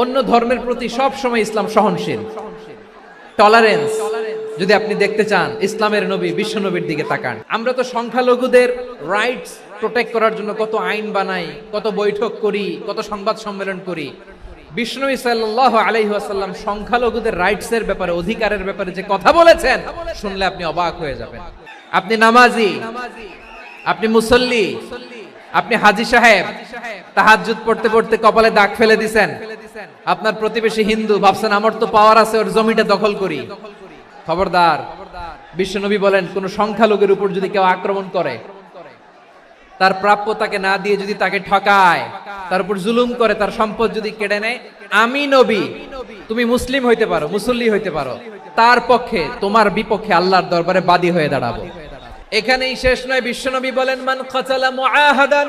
অন্য ধর্মের প্রতি সব সময় ইসলাম সহনশীল। টলারেন্স যদি আপনি দেখতে চান, ইসলামের নবী, বিশ্ব নবীর দিকে তাকান। আমরা তো সংখ্যালঘুদের রাইটস প্রোটেক্ট করার জন্য কত আইন বানাই, কত বৈঠক করি, কত সংবাদ সম্মেলন করি। বিষ্ণু সাল্লাহ আলাইহি আসাল্লাম সংখ্যালঘুদের রাইটস এর ব্যাপারে, অধিকারের ব্যাপারে যে কথা বলেছেন, শুনলে আপনি অবাক হয়ে যাবেন। আপনি নামাজি, আপনি মুসল্লি, আপনি হাজি সাহেব, তাহাজ্জুদ পড়তে পড়তে কপালে দাগ ফেলে দিছেন। আপনার প্রতিবেশী হিন্দু, ভাবছেন আমার তো পাওয়ার আছে, ওর জমিটা দখল করি। খবরদার, বিশ্বনবী বলেন, কোন সংখ্যালঘুর উপর যদি কেউ আক্রমণ করে, তার প্রাপ্য তাকে না দিয়ে যদি তাকে ঠকায়, তার উপর জুলুম করে, তার সম্পদ যদি কেড়ে নেয়, আমি নবী, তুমি মুসলিম হইতে পারো, মুসল্লি হইতে পারো। তার পক্ষে, তোমার বিপক্ষে আল্লাহর দরবারে বাদী হয়ে দাঁড়াবো। এখানেই শেষ নয়, বিশ্বনবী বলেন, মান খাতালা মুআহাদান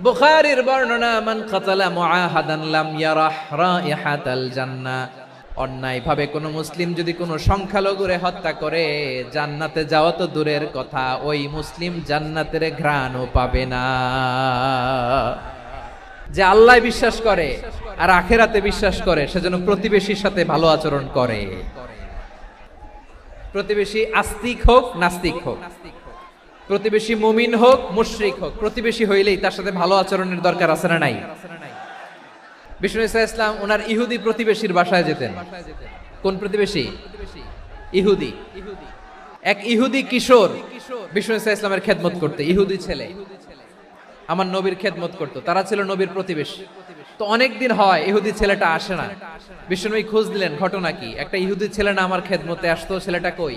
বুখারীর বর্ণনা, মান খাতালা মুআহাদান লাম ইয়ারাহ রাইহাতাল জান্নাহ। অন্যায় ভাবে কোনো মুসলিম যদি কোনো সংখ্যালঘুরে হত্যা করে, জান্নাতে যাওয়া তো দূরের কথা, ওই মুসলিম জান্নাতের ঘ্রাণও পাবে না। যে আল্লাহ বিশ্বাস করে আর আখেরাতে বিশ্বাস করে সেজন্য প্রতিবেশীর সাথে ভালো আচরণ করে। প্রতিবেশী আস্তিক হোক, নাস্তিক হোক। প্রতিবেশী মুমিন হোক, মুশরিক হোক, প্রতিবেশী হইলেই তার সাথে ভালো আচরণের দরকার আছে না নাই? বিষ্ণু ইসা ইসলাম ওনার ইহুদি প্রতিবেশীর বাসায় যেতেন। কোন প্রতিবেশী? ইহুদি। এক ইহুদি কিশোর বিষ্ণু ইসা ইসলামের খেদমত করতে, ইহুদি ছেলে। আমার নবীর খেদমত করতো, তারা ছিল নবীর প্রতিবেশী। তো অনেক দিন হয় ইহুদি ছেলেটা আসে না। বিষ্ণুনবী খোঁজ দিলেন ঘটনা কি? একটা ইহুদি ছেলে না আমার খেদমতে আসতো, ছেলেটা কই?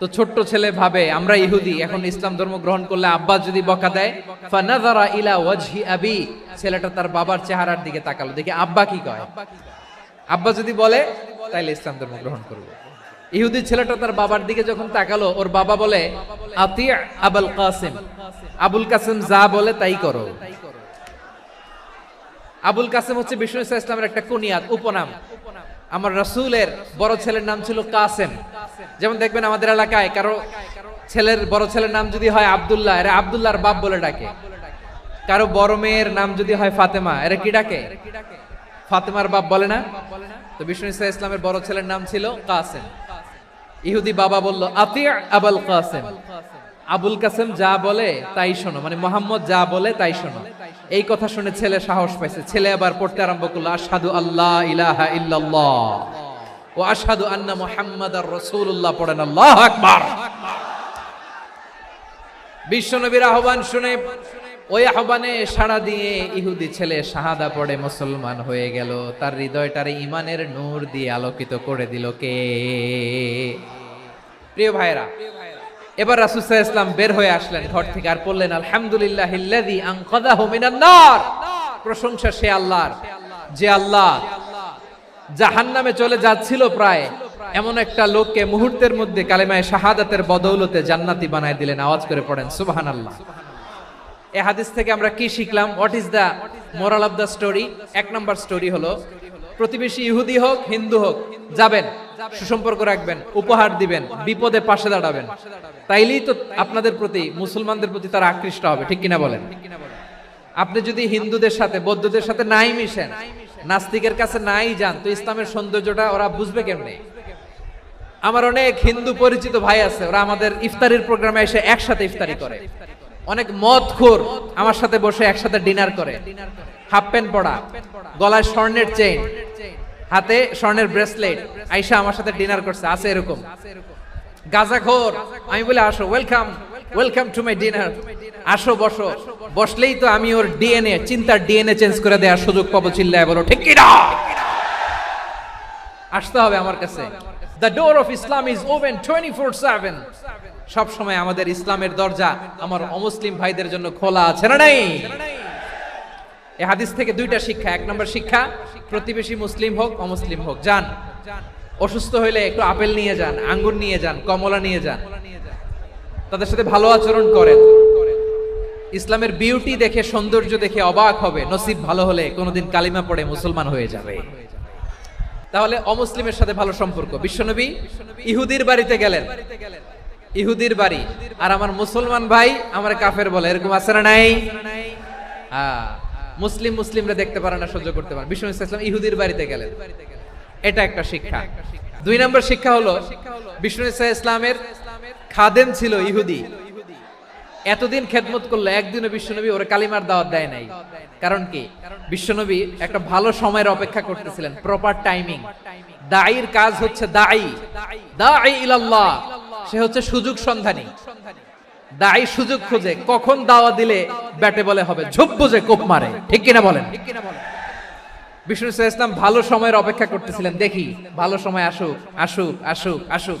তো ছোট্ট ছেলে ভাবে, আমরা ইহুদি, এখন ইসলাম ধর্ম গ্রহণ করলে আব্বা যদি বকা দেয়, ফানাযারা ইলা ওয়াজহি আবি। ছেলেটা তার বাবার চেহারার দিকে তাকালো, দেখি আব্বা কি কয়? আব্বা যদি বলে, তাইলে ইসলাম ধর্ম গ্রহণ করব। ইহুদি ছেলেটা তার বাবার দিকে যখন তাকালো, ওর বাবা বলে, আতি আবুল কাসিম। আবুল কাসিম যা বলে তাই করো। আবুল কাসিম হচ্ছে বিষ্ণু ইসা ইসলামের একটা কুনিয়াত, উপনাম। আমার রাসূলের বড় ছেলের নাম ছিল কাসেম। যেমন দেখবেন আমাদের এলাকায় কারও ছেলের, বড় ছেলের নাম যদি হয় আব্দুল্লাহ, এরা আব্দুল্লাহর বাপ বলে ডাকে। কারও বড় মেয়ের নাম যদি হয় ফাতেমা, এরা কি ডাকে? ফাতেমার বাপ বলে না? তো বিষ্ণু ইসা ইসলামের বড় ছেলের নাম ছিল কাসেম। ইহুদি বাবা বলল, আতি আবুল কাসেম। আবুল কাসেম যা বলে তাই শোনো মানে মোহাম্মদ যা বলে তাই শোনো। এই কথা শুনে ছেলে সাহস পাইছে। ছেলে আবার পড়তে আরম্ভ করল, আশহাদু আল্লাহ ইলাহা ইল্লাল্লাহ। ও আশহাদু আন্না মুহাম্মাদার রাসূলুল্লাহ পড়েন আল্লাহু আকবার। বিশ্বনবীর আহ্বান শুনে ওই আহ্বানে সাড়া দিয়ে ইহুদি ছেলে শাহাদা পড়ে মুসলমান হয়ে গেল। তার হৃদয়টারে ইমানের নূর দিয়ে আলোকিত করে দিল কে? প্রিয় ভাইরা এবার রাসূল ইসলাম বের হয়ে আসলেন ঘর থেকে আর বললেন আলহামদুলিল্লাহ প্রশংসা সে আল্লাহর, যে আল্লাহ জাহান্নামে চলে যাচ্ছিল প্রায়। এমন একটা লোককে মুহূর্তের মধ্যে কালেমায় শাহাদাতের বদৌলতে জান্নাতি বানায় দিলেন। আওয়াজ করে পড়েন, সুবহানাল্লাহ। এই হাদিস থেকে আমরা কি শিখলাম? What is the moral of the story এক নম্বর স্টোরি হলো, প্রতিবেশী ইহুদি হোক, হিন্দু হোক, যাবেন, সুসম্পর্ক রাখবেন, উপহার দিবেন, বিপদে পাশে দাঁড়াবেন। তাইলেই তো আপনাদের প্রতি, মুসলমানদের প্রতি তারা আকৃষ্ট হবে, ঠিক কিনা বলেন? আপনি যদি হিন্দুদের সাথে, বৌদ্ধদের সাথে নাই মিশেন নাস্তিকের কাছে নাই যান, তো ইসলামের সৌন্দর্যটা ওরা বুঝবে কেমনে? আমার অনেক হিন্দু পরিচিত ভাই আছে, ওরা আমাদের ইফতারির প্রোগ্রামে এসে একসাথে ইফতারি করে। অনেক মদ খোর আমার সাথে বসে একসাথে ডিনার করে। হাফ প্যান্ট পরা গলায় স্বর্ণের চেইন, হাতে স্বর্ণের ব্রেসলেট, আইসা আমার সাথে ডিনার করছে, আছে এরকম। গাজাখোর, আমি বলে, আসো welcome welcome to my dinner আসো, বসো। বসলেই তো আমি ওর ডিএনএ চিন্তার ডিএনএ চেঞ্জ করে দেওয়ার সুযোগ পাবো চিল্লায় বলো, ঠিক কি না আসতে হবে আমার কাছে। The door of Islam is open twenty four seven সব সময় আমাদের ইসলামের দরজা আমার অমুসলিম ভাইদের জন্য খোলা আছে না নাই? এই হাদিস থেকে দুইটা শিক্ষা, এক নম্বর শিক্ষা, প্রতিবেশী মুসলিম হোক, অমুসলিম হোক, যান। অসুস্থ হইলে একটু আপেল নিয়ে যান, আঙ্গুর নিয়ে যান, কমলা নিয়ে যান। তাদের সাথে ভালো আচরণ করেন। ইসলামের বিউটি দেখে, সৌন্দর্য দেখে অবাক হবে। নসিব ভালো হলে কোনোদিন কালিমা পড়ে মুসলমান হয়ে যাবে। তাহলে অমুসলিমের সাথে ভালো সম্পর্ক। বিশ্বনবী ইহুদির বাড়িতে গেলেন। ইহুদির বাড়ি। আর আমার মুসলমান ভাই আমার কাফের বলে, এরকম আছে না নাই? হ্যাঁ। মুসলিম মুসলিমরা দেখতে পারে না, সহ্য করতে পারে বিষ্ণু ইসলাম ইহুদির বাড়িতে গেলেন। এটা একটা শিক্ষা। দুই নম্বর শিক্ষা হলো বিষ্ণু ইসলামের খাদেম ছিল ইহুদি। এতদিন খেদমত করল একদিনও বিশ্বনবী ওরা কালিমার দাওয়াত দেয় নাই। কারণ কি? বিশ্বনবী একটা ভালো সময়ের অপেক্ষা করতেছিলেন প্রপার টাইমিং দায়ীর কাজ হচ্ছে দায়ী দায়ী ইলাল্লাহ। সে হচ্ছে সুযোগ সন্ধানী। দায়ী সুযোগ খুঁজে কখন দাওয়া দিলে ব্যাটে বলে হবে, ঝোপ বুঝে কোপ মারে। ঠিক কিনা বলেন? বিষ্ণু ইসলাম ভালো সময়ের অপেক্ষা করতেছিলেন, দেখি, ভালো সময় আসুক আসুক আসুক আসুক।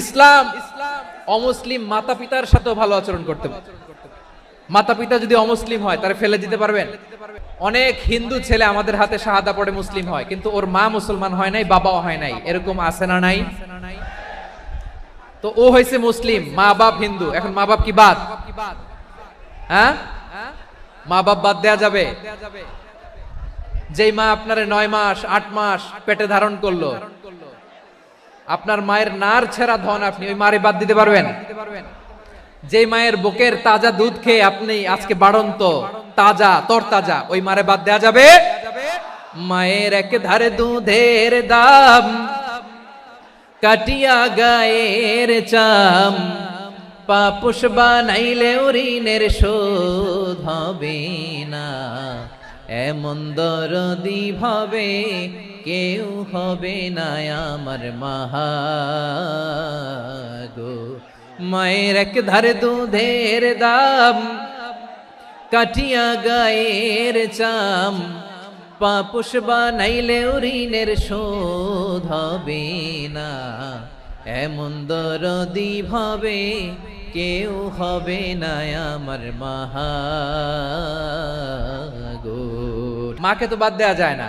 ইসলাম অমুসলিম মাতা পিতার সাথেও ভালো আচরণ করতে মাতা পিতা যদি অমুসলিম হয়, তারা ফেলে দিতে পারবেন। অনেক হিন্দু ছেলে আমাদের হাতে শাহাদা পড়ে মুসলিম হয়, কিন্তু ওর মা মুসলমান হয় নাই, বাবাও হয় নাই। এরকম আছে না নাই? তো ও হয়েছে মুসলিম মা বাপ হিন্দু। এখন মা বাপ কি বাদ? হ্যাঁ? মা বাপ বাদ দেয়া যাবে? যেই মা আপনার নয় মাস, আট মাস পেটে ধারণ করল আপনার মায়ের নার ছেঁড়া ধন আপনি ওই মারে বাদ দিতে পারবেন। যে মায়ের বুকের তাজা দুধ খেয়ে আপনি আজকে বাড়ন্ত, তাজা তর তাজা ওই মারে বাদ দেয়া যাবে? মায়ের এক ধারে দুধের দাম, কাটিয়া গায়ের চাম, পাপুষ বানাইলে ঋণের শোধ হবে না। এমন দরদি ভাবে কেউ হবে না আমার মাহাগো। মায়ের এক ধারে দুধের দাম, কাটিয়া গায়ের চাম। পাপুষ বানাইলে ঋণের শোধ হবে না। এমন দরদি ভাবে কেউ হবে না আমার মাহাগো। মাকে তো বাদ দেওয়া যায় না।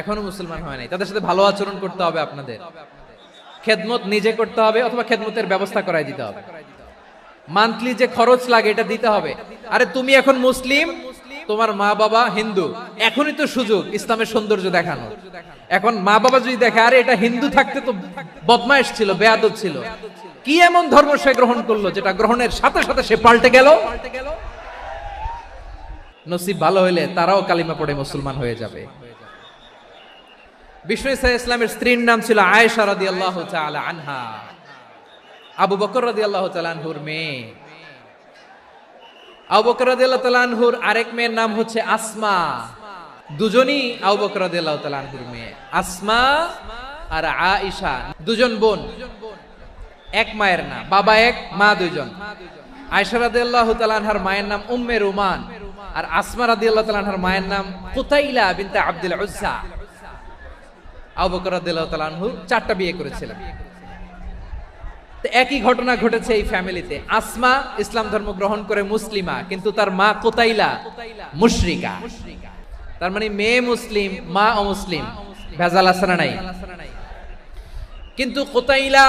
এখনও মুসলমান হয় নাই। তাদের সাথে ভালো আচরণ করতে হবে আপনাদের। খেদমত নিজে করতে হবে অথবা খেদমতের ব্যবস্থা করাই দিতে হবে। মান্থলি যে খরচ লাগে, এটা দিতে হবে। আরে তুমি এখন মুসলিম, তোমার মা বাবা হিন্দু। এখনই তো সুযোগ ইসলামের সৌন্দর্য দেখানো এখন মা বাবা যদি দেখে, আরে এটা হিন্দু থাকতে তো বদমাইশ ছিল, বেয়াদব ছিল। কি এমন ধর্ম সে গ্রহণ করল যেটা গ্রহণের সাথে সাথে সে পাল্টে গেল? নসিব ভালো হইলে তারাও কালিমা পড়ে মুসলমান হয়ে যাবে। বিষ্ণু ইসা ইসলামের স্ত্রীর নাম ছিল আয়েশা রাদি আল্লাহ আনহা। আবু বকর রাদি আল্লাহ আনহুর মেয়ে। আবু বকর রাদি আল্লাহ আনহুর আরেক মেয়ের নাম হচ্ছে আসমা। দুজনই আবু বকর রাদি আল্লাহ আনহুর মেয়ে। আসমা আর দুজন বোন। এক মায়ের না বাবা এক, মা দুজন আয়েশা রাদি আল্লাহ আনহার মায়ের নাম উম্মে রুমান। আর আসমা রাদি আল্লাহ আনহার মায়ের নাম কুতাইলা বিনতে আব্দুল উজ্জা। চারটা বিয়ে করেছিলেন। একই ঘটনা ঘটেছে এই ফ্যামিলিতে। আসমা ইসলাম ধর্ম গ্রহণ করে মুসলিমা, কিন্তু তার মা কোতাইলা তার মানে মেয়ে মুসলিম, মা অমুসলিম, ভেজাল নাই? কিন্তু কোতাইলা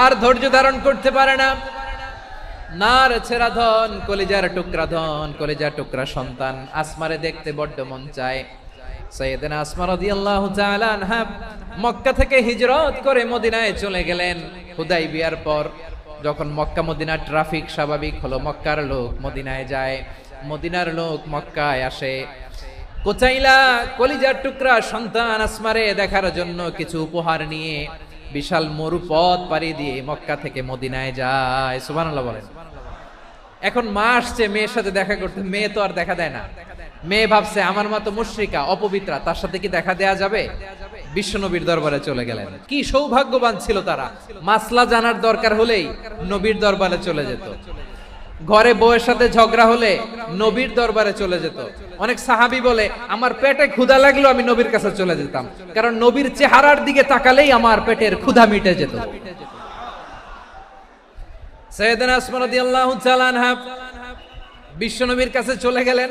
আর ধৈর্য ধারণ করতে পারে না। নার ছেড়া ধন, কলিজার টুকরা ধন, কলিজার টুকরা সন্তান। আসমারে দেখতে বড্ড মন চায়। সৈয়দনা আসমা রাদিয়াল্লাহু তাআলা আনহা মক্কা থেকে হিজরত করে মদিনায় চলে গেলেন হুদাই বিয়ার পর। যখন মক্কা মদিনার ট্রাফিক স্বাভাবিক হলো, মক্কার লোক মদিনায় যায়, মদিনার লোক মক্কায় আসে। কোচাইলা কলিজার টুকরা সন্তান আসমারে দেখার জন্য কিছু উপহার নিয়ে বিশাল মরু পথ পাড়ি দিয়ে মক্কা থেকে মদিনায় যায়। সুবহানাল্লাহ বলেন। এখন মা আসছে, মেয়ের সাথে দেখা করতে, মেয়ে তো আর দেখা দেয় না। মেয়ে ভাবছে, আমার মতো মুশ্রিকা, অপবিত্রা, তার সাথে কি দেখা দেয়া যাবে? বিশ্বনবীর দরবারে চলে গেলেন। কি সৌভাগ্যবান ছিল তারা। মাসলা জানার দরকার হলেই নবীর দরবারে চলে যেত। ঘরে বউয়ের সাথে ঝগড়া হলে নবীর দরবারে চলে যেত। অনেক সাহাবি বলে, আমার পেটে ক্ষুধা লাগল আমি নবীর কাছে চলে যেতাম। কারণ নবীর চেহারার দিকে তাকালেই আমার পেটের ক্ষুধা মিটে যেত। সৈয়দনা আসমা রাদিয়াল্লাহু তাআলা বিশ্বনবীর কাছে চলে গেলেন।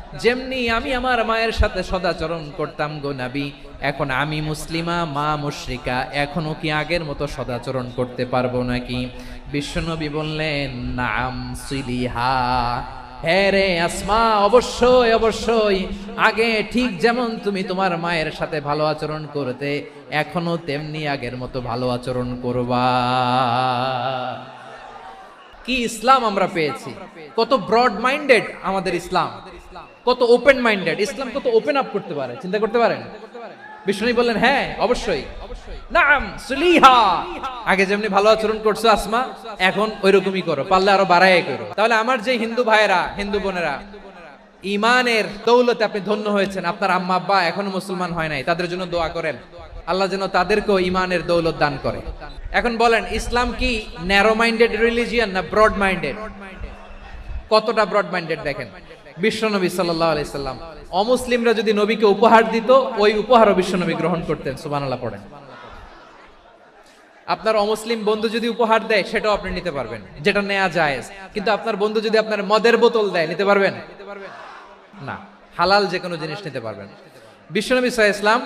যেমনি আমি আমার মায়ের সাথে সদাচরণ করতাম গো নাবি, এখন আমি মুসলিমা, মা মুশরিকা, এখনও কি আগের মতো সদাচরণ করতে পারব নাকি? বিশ্বনবী বললেন, নাম সিলিহা। হ্যাঁ রে আসমা, অবশ্যই অবশ্যই। আগে ঠিক যেমন তুমি তোমার মায়ের সাথে ভালো আচরণ করতে, এখনও তেমনি আগের মতো ভালো আচরণ করবা। কি ইসলাম আমরা পেয়েছি। কত ব্রড মাইন্ডেড আমাদের ইসলাম। কত ওপেন মাইন্ডেড ইসলাম কত ওপেন আপ করতে পারে, চিন্তা করতে পারেন? বিষ্ণু বললেন হ্যাঁ অবশ্যই। নাম, সুলিহা। আগে যেমনি ভালো আচরণ করছ, আসমা, এখন করো, পারলে আরও করো। তাহলে আমার যে হিন্দু হিন্দু বোনেরা ইমানের দৌলতে আপনি ধন্য হয়েছেন, আপনার আম্মা, আব্বা এখনও মুসলমান হয় নাই, তাদের জন্য দোয়া করেন। আল্লাহ যেন তাদেরকেও ইমানের দৌলত দান করে। এখন বলেন, ইসলাম কি ন্যারো মাইন্ডেড রিলিজিয়ান না ব্রড মাইন্ডেড কতটা ব্রড মাইন্ডেড দেখেন? বিশ্বনবী সাল্লাহ আলাইসাল্লাম অমুসলিমরা যদি নবীকে উপহার দিত, ওই উপহারও বিশ্বনবী গ্রহণ করতেন সুবানাল্লাহ পড়েন। আপনার অমুসলিম বন্ধু যদি উপহার দেয়, সেটাও আপনি নিতে পারবেন। যেটা নেওয়া যায় কিন্তু আপনার বন্ধু যদি আপনার মদের বোতল দেয়, নিতে পারবেন? না। হালাল যে কোনো জিনিস নিতে পারবেন। বিশ্বনবী সাহা ইসলাম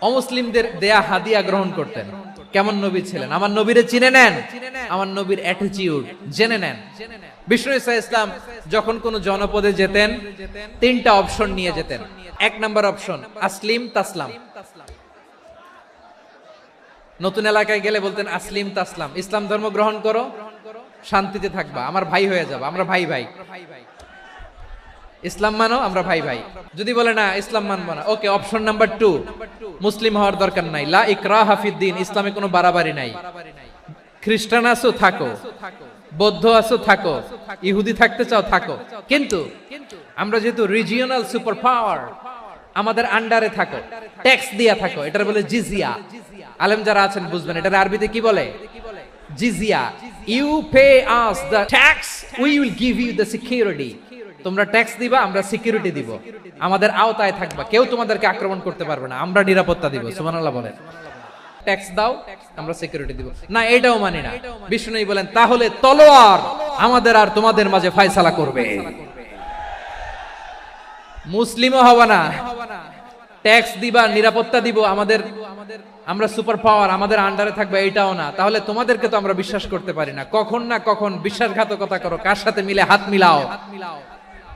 অমুসলিমদের দেয়া হাদিয়া গ্রহণ করতেন। কেমন নবী ছিলেন? আমার নবীরে চিনে নেন। আমার নবীর অ্যাটিটিউড জেনে নেন। বিষ্ণু ইসা ইসলাম যখন কোন জনপদে যেতেন, তিনটা অপশন নিয়ে যেতেন। এক নাম্বার অপশন আসলিম তাসলাম। নতুন এলাকায় গেলে বলতেন, আসলিম তাসলাম। ইসলাম ধর্ম গ্রহণ করো, শান্তিতে থাকবা। আমার ভাই হয়ে যাবা। আমরা ভাই ভাই। ইসলাম মানো, আমরা ভাই ভাই। যদি বলে না, ইসলাম মানবো না। Okay option number two Muslim হওয়ার দরকার নাই। লা ইকরা হাফিদ্দিন ইসলামে কোনো বাড়াবাড়ি নাই। খ্রিস্টান আছো, থাকো। বৌদ্ধ আছো, থাকো। ইহুদি থাকতে চাও, থাকো। কিন্তু আমরা যেহেতু রিজিওনাল সুপার পাওয়ার আমাদের আন্ডারে থাকো। ট্যাক্স দিয়া থাকো, এটার বলে জিজিয়া। আলেম যারা আছেন, বুঝবেন, এটার আরবিতে কি বলে? জিজিয়া। You pay us the tax we will give you the security তোমরা ট্যাক্স দিবা, আমরা সিকিউরিটি দিব। আমাদের আওতায় থাকবা। কেউ তোমাদেরকে আক্রমণ করতে পারবে না। আমরা নিরাপত্তা দিব। সুবহানাল্লাহ বলেন। ট্যাক্স দাও, আমরা সিকিউরিটি দিব। না, এটাও মানি না। বিষ্ণু বলেন, তাহলে তলোয়ার আমাদের আর তোমাদের মাঝে ফায়সালা করবে। মুসলিমও হবা না। ট্যাক্স দিবা, নিরাপত্তা দিব, আমাদের আমরা সুপার পাওয়ার আমাদের আন্ডারে থাকবে, এটাও না। তাহলে তোমাদেরকে তো আমরা বিশ্বাস করতে পারি না। কখন না কখন বিশ্বাসঘাতকতা করো। কার সাথে মিলে হাত মিলাও।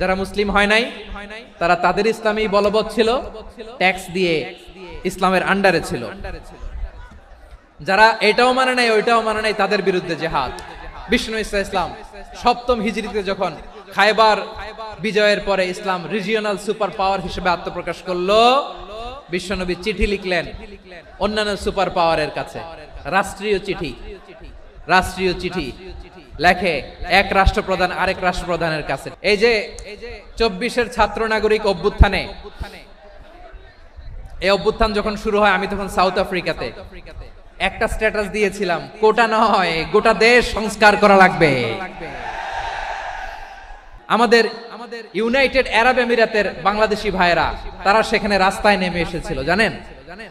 যারা মুসলিম হয় নাই, তারা তাদের ইসলামী বলবৎ ছিল ট্যাক্স দিয়ে ইসলামের আন্ডারে ছিল। যারা এটাও মানে নাই, ওইটাও মানে নাই, তাদের বিরুদ্ধে জেহাদ। বিষ্ণু ইসা ইসলাম, সপ্তম হিজরিতে যখন খায়বার বিজয়ের পরে ইসলাম রিজিওনাল সুপার পাওয়ার হিসেবে আত্মপ্রকাশ করল, বিশ্বনবী চিঠি লিখলেন অন্যান্য সুপার পাওয়ারের কাছে। রাষ্ট্রীয় চিঠি রাষ্ট্রীয় চিঠি। লেখে এক রাষ্ট্রপ্রধান আরেক রাষ্ট্রপ্রধানের কাছে। এই যে চব্বিশের ছাত্র নাগরিক অভ্যুত্থানে, এই অভ্যুত্থান যখন শুরু হয়, আমি তখন সাউথ আফ্রিকাতে। একটা স্ট্যাটাস দিয়েছিলাম, কোটা নয়, গোটা দেশ সংস্কার করা লাগবে। আমাদের আমাদের ইউনাইটেড আরব এমিরাতের বাংলাদেশি ভাইয়েরা, তারা সেখানে রাস্তায় নেমে এসেছিল জানেন জানেন?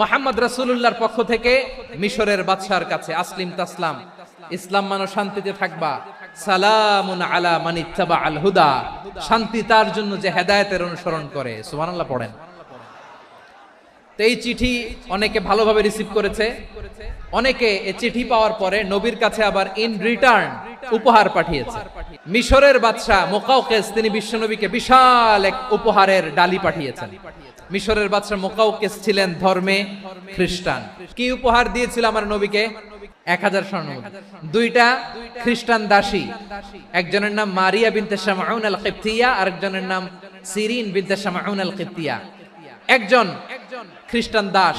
মোহাম্মদ রাসূলুল্লাহর পক্ষ থেকে মিশরের বাদশার কাছে আসলিম তাসলাম। ইসলাম মানো শান্তিতে থাকবা। সালামুন আলা আল হুদা। শান্তি তার জন্য যে হেদায়েতের অনুসরণ করে। সুবহানাল্লাহ পড়েন। এই চিঠি অনেকে ভালোভাবে রিসিভ করেছে। অনেকে এই চিঠি পাওয়ার পরে নবীর কাছে আবার ইন রিটার্ন উপহার পাঠিয়েছে। মিশরের বাদশাহ মোকাউকেস তিনি বিশ্বনবীকে বিশাল এক উপহারের ডালি পাঠিয়েছেন। মিশরের বাদশাহ মোকাউকেস ছিলেন ধর্মে খ্রিস্টান। কি উপহার দিয়েছিল আমার নবীকে? এক হাজার স্বর্ণ। দুইটা খ্রিস্টান দাসী। একজনের নাম মারিয়া বিনতে শামাউন আল কিপ্তিয়া আরেকজনের নাম সিরিন বিনতে শামাউন আল কিপ্তিয়া একজন খ্রিস্টান দাস।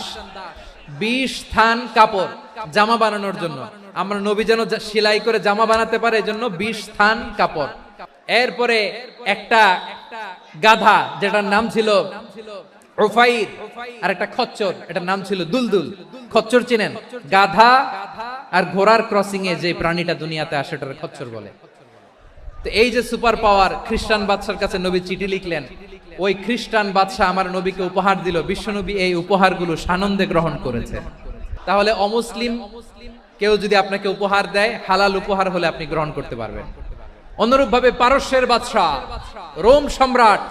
বিশ থান কাপড় জামা বানানোর জন্য। আমরা নবী যেন সেলাই করে জামা বানাতে পারে, এজন্য বিশ থান কাপড়। এরপরে একটা গাধা, যেটার নাম ছিল ওফাইর আর একটা খচ্চর, এটার নাম ছিল দুলদুল। খচ্চর চিনেন? গাধা আর ঘোড়ার ক্রসিং এ যে প্রাণীটা দুনিয়াতে আসে, ওটার খচ্চর বলে। তো এই যে সুপার পাওয়ার খ্রিস্টান বাদশার কাছে নবী চিঠি লিখলেন, ওই খ্রিস্টান বাদশাহ আমার নবীকে উপহার দিল, বিশ্বনবী এই উপহারগুলো সানন্দে গ্রহণ করেছে। তাহলে অমুসলিম, কেউ যদি আপনাকে উপহার দেয়, হালাল উপহার হলে আপনি গ্রহণ করতে পারবেন। অনুরূপ ভাবে পারস্যের বাদশাহ রোম সম্রাট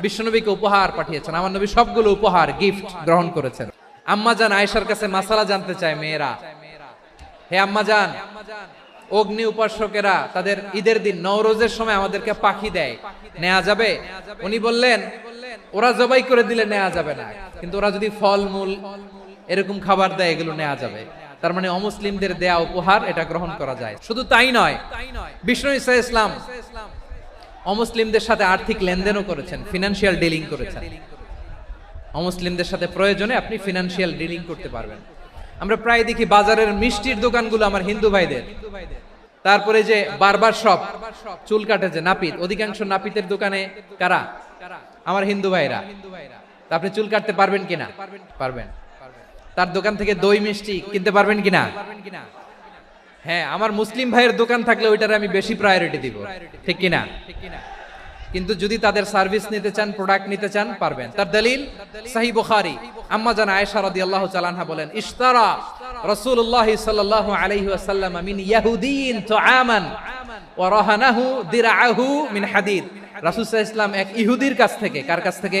বিশ্বনবীকে উপহার পাঠিয়েছেন। আমার নবী সবগুলো উপহার গিফট গ্রহণ করেছেন। আম্মাজান আয়েশার কাছে মাসালা জানতে চায় মেয়েরা। হে আম্মাজান অগ্নি উপাসকেরা তাদের ঈদের দিন নওরোজের সময় আমাদেরকে পাখি দেয়। নেওয়া যাবে? উনি বললেন, ওরা জবাই করে দিলে নেওয়া যাবে না। কিন্তু ওরা যদি ফলমূল, এরকম খাবার দেয়, এগুলো নেওয়া যাবে। তার মানে অমুসলিমদের দেয়া উপহার এটা গ্রহণ করা যায়। শুধু তাই নয়, বিষ্ণু ইসা ইসলাম অমুসলিমদের সাথে আর্থিক লেনদেনও করেছেন ফিনান্সিয়াল ডিলিং করেছেন। অমুসলিমদের সাথে প্রয়োজনে আপনি ফিনান্সিয়াল ডিলিং করতে পারবেন। আমরা প্রায় দেখি বাজারের মিষ্টির দোকানগুলো আমার হিন্দু ভাইদের। তারপরে যে বারবার শপ চুল কাটে যে নাপিত, অধিকাংশ নাপিতের দোকানে কারা? আমার হিন্দু ভাইরা। আপনি চুল কাটতে পারবেন কিনা? পারবেন। তার দোকান থেকে দই মিষ্টি কিনতে পারবেন কিনা? হ্যাঁ আমার মুসলিম ভাইয়ের দোকান থাকলে ওইটারে আমি বেশি প্রায়োরিটি দিব। ঠিক কিনা? কিন্তু যদি তাদের সার্ভিস নিতে চান প্রোডাক্ট নিতে চান, পারবেন। তার দলিল সাহি বুখারি আম্মা জান আয়েশা রাদিয়াল্লাহু তাআলা বলেন, ইশতারা রাসূলুল্লাহ সাল্লাল্লাহু আলাইহি ওয়াসাল্লাম মিন ইয়াহুদিন তুআমান ওয়া রাহানাহু দিরআহু মিন হাদিদ। রাসূল সাল্লাল্লাহু আলাইহি এক ইহুদির কাছ থেকে, কার কাছ থেকে?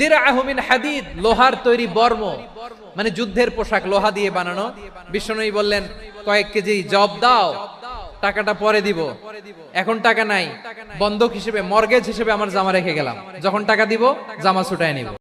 দিরআহুমিন হাদিদ, লোহার তৈরি বর্ম মানে যুদ্ধের পোশাক, লোহা দিয়ে বানানো। বিষ্ণুই বললেন, কয়েক কেজি জব দাও, টাকাটা পরে দিব। এখন টাকা নাই, বন্ধক হিসেবে, মর্গেজ হিসেবে আমার জামা রেখে গেলাম। যখন টাকা দিব, জামা ছুটায় নিব।